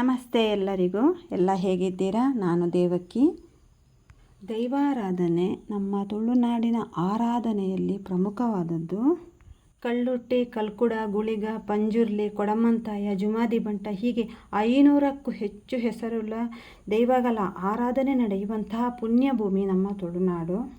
ನಮಸ್ತೆ ಎಲ್ಲರಿಗೂ. ಎಲ್ಲ ಹೇಗಿದ್ದೀರಾ? ನಾನು ದೇವಕ್ಕಿ ದೈವಾರಾಧನೆ ನಮ್ಮ ತುಳುನಾಡಿನ ಆರಾಧನೆಯಲ್ಲಿ ಪ್ರಮುಖವಾದದ್ದು. ಕಳ್ಳುಟ್ಟಿ ಕಲ್ಕುಡ, ಗುಳಿಗ, ಪಂಜುರ್ಲಿ, ಕೊಡಮಂತಾಯ, ಜುಮಾದಿ ಬಂಟ ಹೀಗೆ ಐನೂರಕ್ಕೂ ಹೆಚ್ಚು ಹೆಸರುಳ್ಳ ದೈವಗಳ ಆರಾಧನೆ ನಡೆಯುವಂತಹ ಪುಣ್ಯಭೂಮಿ ನಮ್ಮ ತುಳುನಾಡು.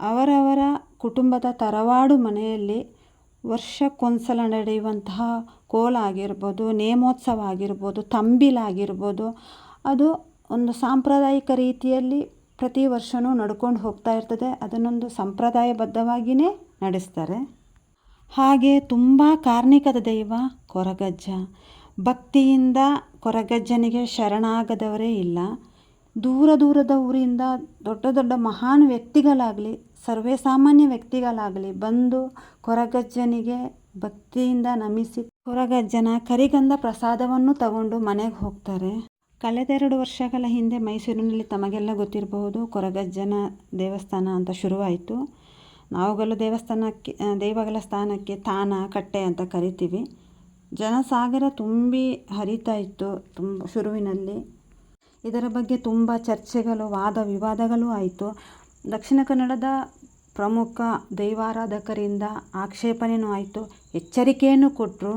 ಅವರವರ ಕುಟುಂಬದ ತರವಾಡು ಮನೆಯಲ್ಲಿ ವರ್ಷಕ್ಕೊಂದ್ಸಲ ನಡೆಯುವಂತಹ ಕೋಲ ಆಗಿರ್ಬೋದು, ನೇಮೋತ್ಸವ ಆಗಿರ್ಬೋದು ತಂಬಿಲಾಗಿರ್ಬೋದು ಅದು ಒಂದು ಸಾಂಪ್ರದಾಯಿಕ ರೀತಿಯಲ್ಲಿ ಪ್ರತಿ ವರ್ಷವೂ ನಡ್ಕೊಂಡು ಹೋಗ್ತಾ ಇರ್ತದೆ. ಅದನ್ನೊಂದು ಸಂಪ್ರದಾಯಬದ್ಧವಾಗಿಯೇ ನಡೆಸ್ತಾರೆ. ಹಾಗೆ ತುಂಬ ಕಾರ್ಣಿಕದ ದೈವ ಕೊರಗಜ್ಜ. ಭಕ್ತಿಯಿಂದ ಕೊರಗಜ್ಜನಿಗೆ ಶರಣಾಗದವರೇ ಇಲ್ಲ. ದೂರ ದೂರದ ಊರಿಂದ ದೊಡ್ಡ ದೊಡ್ಡ ಮಹಾನ್ ವ್ಯಕ್ತಿಗಳಾಗಲಿ ಸರ್ವೇ ಸಾಮಾನ್ಯ ವ್ಯಕ್ತಿಗಳಾಗಲಿ ಬಂದು ಕೊರಗಜ್ಜನಿಗೆ ಭಕ್ತಿಯಿಂದ ನಮಿಸಿ ಕೊರಗಜ್ಜನ ಕರಿಗಂಧ ಪ್ರಸಾದವನ್ನು ತಗೊಂಡು ಮನೆಗೆ ಹೋಗ್ತಾರೆ. ಕಳೆದೆರಡು ವರ್ಷಗಳ ಹಿಂದೆ ಮೈಸೂರಿನಲ್ಲಿ ತಮಗೆಲ್ಲ ಗೊತ್ತಿರಬಹುದು ಕೊರಗಜ್ಜನ ದೇವಸ್ಥಾನ ಅಂತ ಶುರುವಾಯಿತು. ನಾವುಗಳು ದೇವಸ್ಥಾನಕ್ಕೆ, ದೇವಗಳ ಸ್ಥಾನಕ್ಕೆ ತಾನ, ಕಟ್ಟೆ ಅಂತ ಕರಿತೀವಿ. ಜನಸಾಗರ ತುಂಬಿ ಹರಿತಾ ಇತ್ತು ತುಂಬ, ಶುರುವಿನಲ್ಲಿ. ಇದರ ಬಗ್ಗೆ ತುಂಬ ಚರ್ಚೆಗಳು, ವಾದ ವಿವಾದಗಳು ಆಯಿತು. ದಕ್ಷಿಣ ಕನ್ನಡದ ಪ್ರಮುಖ ದೈವಾರಾಧಕರಿಂದ ಆಕ್ಷೇಪಣೆಯೂ ಆಯಿತು. ಎಚ್ಚರಿಕೆಯನ್ನು ಕೊಟ್ಟರು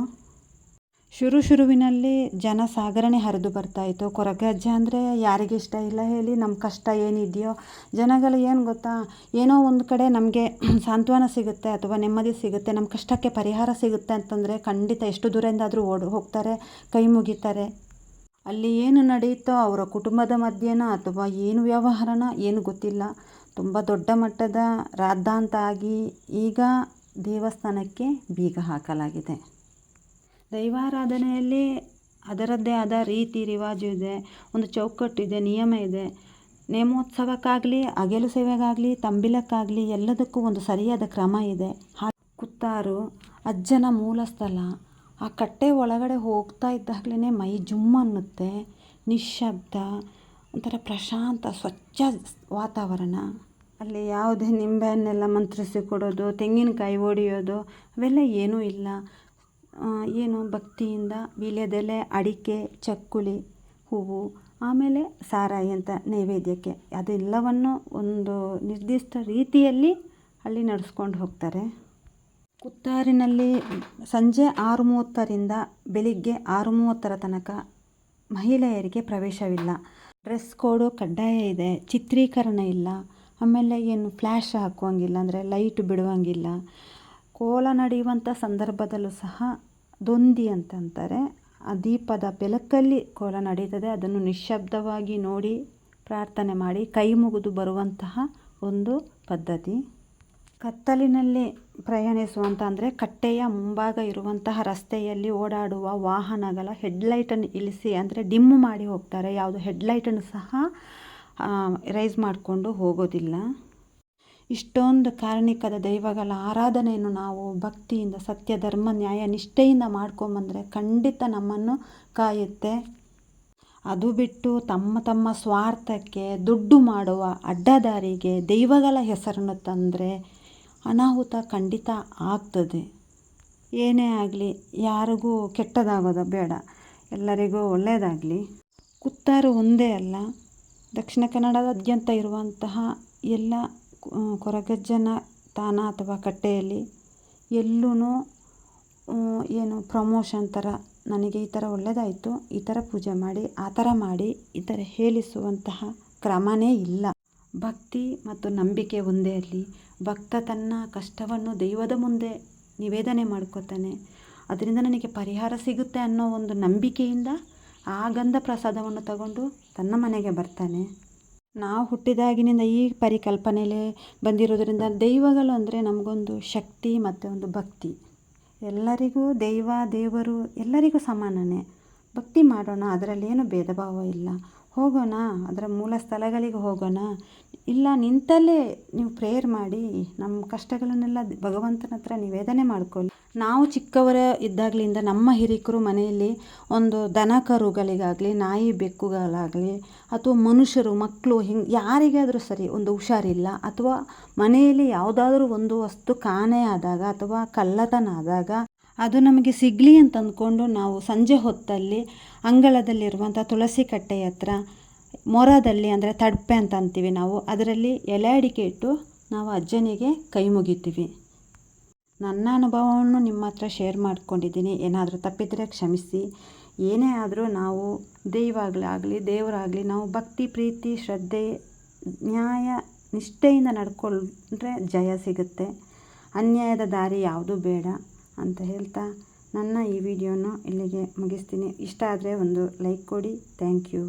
ಶುರು ಶುರುವಿನಲ್ಲಿ ಜನ ಸಾಗರಣೆ ಹರಿದು ಬರ್ತಾಯಿತ್ತು ಕೊರಗಜ್ಜ ಅಂದರೆ ಯಾರಿಗೆ ಇಷ್ಟ ಇಲ್ಲ ಹೇಳಿ ನಮ್ಮ ಕಷ್ಟ ಏನಿದೆಯೋ, ಜನಗಳು ಏನು ಗೊತ್ತಾ, ಏನೋ ಒಂದು ಕಡೆ ನಮಗೆ ಸಾಂತ್ವನ ಸಿಗುತ್ತೆ ಅಥವಾ ನೆಮ್ಮದಿ ಸಿಗುತ್ತೆ ನಮ್ಮ ಕಷ್ಟಕ್ಕೆ ಪರಿಹಾರ ಸಿಗುತ್ತೆ ಅಂತಂದರೆ ಖಂಡಿತ ಎಷ್ಟು ದೂರದಿಂದಾದರೂ ಓಡ್, ಹೋಗ್ತಾರೆ, ಕೈ ಮುಗಿತಾರೆ. ಅಲ್ಲಿ ಏನು ನಡೆಯುತ್ತೋ ಅವರ ಕುಟುಂಬದ ಮಧ್ಯೆನ ಅಥವಾ ಏನು ವ್ಯವಹಾರನ ಏನು ಗೊತ್ತಿಲ್ಲ. ತುಂಬ ದೊಡ್ಡ ಮಟ್ಟದ ರಾದ್ದಾಂತ ಆಗಿ ಈಗ ದೇವಸ್ಥಾನಕ್ಕೆ ಬೀಗ ಹಾಕಲಾಗಿದೆ. ದೈವಾರಾಧನೆಯಲ್ಲಿ ಅದರದ್ದೇ ಆದ ರೀತಿ ರಿವಾಜು ಇದೆ, ಒಂದು ಚೌಕಟ್ಟಿದೆ, ನಿಯಮ ಇದೆ. ನೇಮೋತ್ಸವಕ್ಕಾಗಲಿ, ಅಗೆಲು ಸೇವೆಗಾಗಲಿ, ತಂಬಿಲಕ್ಕಾಗಲಿ ಎಲ್ಲದಕ್ಕೂ ಒಂದು ಸರಿಯಾದ ಕ್ರಮ ಇದೆ. ಕುತ್ತಾರು, ಅಜ್ಜನ ಮೂಲ ಸ್ಥಳ, ಆ ಕಟ್ಟೆ ಒಳಗಡೆ ಹೋಗ್ತಾ ಇದ್ದಾಗಲೇ ಮೈ ಜುಮ್ ಅನ್ನುತ್ತೆ ನಿಶ್ಶಬ್ದ ಒಂಥರ ಪ್ರಶಾಂತ, ಸ್ವಚ್ಛ ವಾತಾವರಣ. ಅಲ್ಲಿ ಯಾವುದೇ ನಿಂಬೆಹಣ್ಣೆಲ್ಲ ಮಂತ್ರಿಸಿ ಕೊಡೋದು, ತೆಂಗಿನಕಾಯಿ ಒಡೆಯೋದು, ಅವೆಲ್ಲ ಏನೂ ಇಲ್ಲ. ಏನು ಭಕ್ತಿಯಿಂದ ವೀಳ್ಯದೆಲೆ, ಅಡಿಕೆ, ಚಕ್ಕುಲಿ, ಹೂವು, ಆಮೇಲೆ ಸಾರಾಯಿ ಅಂತ ನೈವೇದ್ಯಕ್ಕೆ. ಅದೆಲ್ಲವನ್ನು ಒಂದು ನಿರ್ದಿಷ್ಟ ರೀತಿಯಲ್ಲಿ ಅಲ್ಲಿ ನಡೆಸ್ಕೊಂಡು ಹೋಗ್ತಾರೆ. ಕುತ್ತಾರಿನಲ್ಲಿ ಸಂಜೆ ಆರು ಮೂವತ್ತರಿಂದ ಬೆಳಿಗ್ಗೆ ಆರು ಮೂವತ್ತರ ತನಕ ಮಹಿಳೆಯರಿಗೆ ಪ್ರವೇಶವಿಲ್ಲ. ಡ್ರೆಸ್ ಕೋಡು ಕಡ್ಡಾಯ ಇದೆ, ಚಿತ್ರೀಕರಣ ಇಲ್ಲ, ಆಮೇಲೆ ಏನು ಫ್ಲ್ಯಾಶ್ ಹಾಕುವಂಗಿಲ್ಲ, ಅಂದರೆ ಲೈಟ್ ಬಿಡುವಂಗಿಲ್ಲ. ಕೋಲ ನಡೆಯುವಂಥ ಸಂದರ್ಭದಲ್ಲೂ ಸಹ ದೊಂದಿ ಅಂತಂತಾರೆ. ಆ ದೀಪದ ಬೆಳಕಲ್ಲಿ ಕೋಲ ನಡೀತದೆ ಅದನ್ನು ನಿಶ್ಶಬ್ದವಾಗಿ ನೋಡಿ ಪ್ರಾರ್ಥನೆ ಮಾಡಿ ಕೈ ಮುಗಿದು ಬರುವಂತಹ ಒಂದು ಪದ್ಧತಿ. ಕತ್ತಲಿನಲ್ಲಿ ಪ್ರಯಾಣಿಸುವಂಥ ಅಂದರೆ ಕಟ್ಟೆಯ ಮುಂಭಾಗ ಇರುವಂತಹ ರಸ್ತೆಯಲ್ಲಿ ಓಡಾಡುವ ವಾಹನಗಳ ಹೆಡ್ಲೈಟನ್ನು ಇಳಿಸಿ ಅಂದರೆ ಡಿಮ್ ಮಾಡಿ ಹೋಗ್ತಾರೆ. ಯಾವುದು ಹೆಡ್ಲೈಟನ್ನು ಸಹ ರೈಸ್ ಮಾಡಿಕೊಂಡು ಹೋಗೋದಿಲ್ಲ. ಇಷ್ಟೊಂದು ಕಾರಣಿಕದ ದೈವಗಳ ಆರಾಧನೆಯನ್ನು ನಾವು ಭಕ್ತಿಯಿಂದ ಸತ್ಯ ಧರ್ಮ ನ್ಯಾಯ, ನಿಷ್ಠೆಯಿಂದ ಮಾಡ್ಕೊಂಬಂದರೆ ಖಂಡಿತ ನಮ್ಮನ್ನು ಕಾಯುತ್ತೆ. ಅದು ಬಿಟ್ಟು ತಮ್ಮ ತಮ್ಮ ಸ್ವಾರ್ಥಕ್ಕೆ ದುಡ್ಡು ಮಾಡುವ ಅಡ್ಡದಾರಿಗೆ ದೈವಗಳ ಹೆಸರನ್ನು ತಂದರೆ ಅನಾಹುತ ಖಂಡಿತ ಆಗ್ತದೆ. ಏನೇ ಆಗಲಿ, ಯಾರಿಗೂ ಕೆಟ್ಟದಾಗೋದು ಬೇಡ. ಎಲ್ಲರಿಗೂ ಒಳ್ಳೆಯದಾಗಲಿ ಕುತ್ತಾರು ಒಂದೇ ಅಲ್ಲ. ದಕ್ಷಿಣ ಕನ್ನಡದಾದ್ಯಂತ ಇರುವಂತಹ ಎಲ್ಲ ಕೊರಗಜ್ಜನ ತಾಣ ಅಥವಾ ಕಟ್ಟೆಯಲ್ಲಿ ಎಲ್ಲೂ ಏನು ಪ್ರಮೋಷನ್ ಥರ ನನಗೆ ಈ ಥರ ಒಳ್ಳೆಯದಾಯಿತು ಈ ಥರ ಪೂಜೆ ಮಾಡಿ, ಆ ಥರ ಮಾಡಿ, ಈ ಥರ ಹೇಳಿಸುವಂತಹ ಕ್ರಮವೇ ಇಲ್ಲ. ಭಕ್ತಿ ಮತ್ತು ನಂಬಿಕೆ ಒಂದೇ ಅಲ್ಲಿ. ಭಕ್ತ ತನ್ನ ಕಷ್ಟವನ್ನು ದೈವದ ಮುಂದೆ ನಿವೇದನೆ ಮಾಡ್ಕೋತಾನೆ. ಅದರಿಂದ ನನಗೆ ಪರಿಹಾರ ಸಿಗುತ್ತೆ ಅನ್ನೋ ಒಂದು ನಂಬಿಕೆಯಿಂದ ಆ ಗಂಧ ಪ್ರಸಾದವನ್ನು ತಗೊಂಡು ತನ್ನ ಮನೆಗೆ ಬರ್ತಾನೆ. ನಾವು ಹುಟ್ಟಿದಾಗಿನಿಂದ ಈ ಪರಿಕಲ್ಪನೆಯಲ್ಲೇ ಬಂದಿರೋದರಿಂದ ದೈವಗಳು ಅಂದರೆ ನಮಗೊಂದು ಶಕ್ತಿ ಮತ್ತು ಒಂದು ಭಕ್ತಿ. ಎಲ್ಲರಿಗೂ ದೈವ ದೇವರು ಎಲ್ಲರಿಗೂ ಸಮಾನನೇ. ಭಕ್ತಿ ಮಾಡೋಣ, ಅದರಲ್ಲಿ ಏನು ಭೇದ ಭಾವ ಇಲ್ಲ. ಹೋಗೋಣ, ಅದರ ಮೂಲ ಸ್ಥಳಗಳಿಗೆ ಹೋಗೋಣ. ಇಲ್ಲ, ನಿಂತಲ್ಲೇ ನೀವು ಪ್ರೇಯರ್ ಮಾಡಿ, ನಮ್ಮ ಕಷ್ಟಗಳನ್ನೆಲ್ಲ ಭಗವಂತನ ಹತ್ರ ನಿವೇದನೆ ಮಾಡ್ಕೊಳ್ಳಿ. ನಾವು ಚಿಕ್ಕವರ ಇದ್ದಾಗಲಿಂದ ನಮ್ಮ ಹಿರಿಕರು ಮನೆಯಲ್ಲಿ ಒಂದು ದನ ಕರುಗಳಿಗಾಗಲಿ, ನಾಯಿ ಬೆಕ್ಕುಗಳಾಗಲಿ, ಅಥವಾ ಮನುಷ್ಯರು, ಮಕ್ಕಳು, ಹಿಂಗೆ ಯಾರಿಗಾದರೂ ಸರಿ ಒಂದು ಹುಷಾರಿಲ್ಲ, ಅಥವಾ ಮನೆಯಲ್ಲಿ ಯಾವುದಾದ್ರೂ ಒಂದು ವಸ್ತು ಕಾಣೆ ಆದಾಗ, ಅಥವಾ ಕಳ್ಳತನ ಆದಾಗ ಅದು ನಮಗೆ ಸಿಗಲಿ ಅಂತ ಅಂದ್ಕೊಂಡು ನಾವು ಸಂಜೆ ಹೊತ್ತಲ್ಲಿ ಅಂಗಳದಲ್ಲಿರುವಂಥ ತುಳಸಿ ಕಟ್ಟೆ ಹತ್ರ, ಮೊರದಲ್ಲಿ ಅಂದರೆ ತಡ್ಪೆ ಅಂತ ಅಂತೀವಿ ನಾವು, ಅದರಲ್ಲಿ ಎಲೆ ಅಡಿಕೆ ಇಟ್ಟು ನಾವು ಅಜ್ಜನಿಗೆ ಕೈ ಮುಗಿತೀವಿ. ನನ್ನ ಅನುಭವವನ್ನು ನಿಮ್ಮ ಹತ್ರ ಶೇರ್ ಮಾಡ್ಕೊಂಡಿದ್ದೀನಿ. ಏನಾದರೂ ತಪ್ಪಿದರೆ ಕ್ಷಮಿಸಿ. ಏನೇ ಆದರೂ ನಾವು ದೈವಾಗಲಿ ದೇವರಾಗಲಿ, ನಾವು ಭಕ್ತಿ, ಪ್ರೀತಿ, ಶ್ರದ್ಧೆ, ನ್ಯಾಯ, ನಿಷ್ಠೆಯಿಂದ ನಡ್ಕೊಂಡ್ರೆ ಜಯ ಸಿಗುತ್ತೆ. ಅನ್ಯಾಯದ ದಾರಿ ಯಾವುದೂ ಬೇಡ. ಅಂತ ಹೇಳ್ತಾ ನನ್ನ ಈ ವಿಡಿಯೋನ ಇಲ್ಲಿಗೆ ಮುಗಿಸ್ತೀನಿ. ಇಷ್ಟ ಆದರೆ ಒಂದು ಲೈಕ್ ಕೊಡಿ. Thank you.